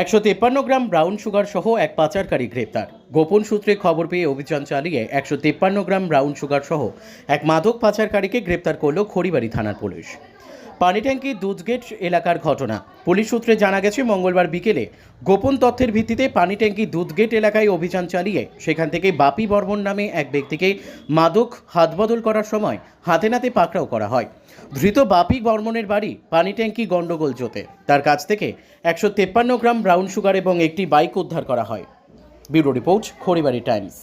একশো তেপ্পান্ন gram brown sugar সহ এক পাচারকারী গ্রেপ্তার। গোপন সূত্রে খবর পেয়ে অভিযান চালিয়ে একশো তেপ্পান্ন গ্রাম ব্রাউন সুগার সহ এক মাদক পাচারকারীকে গ্রেপ্তার করল খড়িবাড়ি থানার পুলিশ। পানিট্যাঙ্কি দুধগেট এলাকার ঘটনা। পুলিশ সূত্রে জানা গেছে, মঙ্গলবার বিকেলে গোপন তথ্যের ভিত্তিতে পানিট্যাঙ্কি দুধগেট এলাকায় অভিযান চালিয়ে সেখান থেকে বাপি বর্মন নামে এক ব্যক্তিকে মাদক হাতবদল করার সময় হাতে নাতে পাকড়াও করা হয়। ধৃত বাপি বর্মনের বাড়ি পানিট্যাঙ্কি গন্ডগোল জোতে তার কাছ থেকে একশো তেপ্পান্ন গ্রাম ব্রাউন সুগার এবং একটি বাইক উদ্ধার করা হয়। Bureau report Kharibari Times.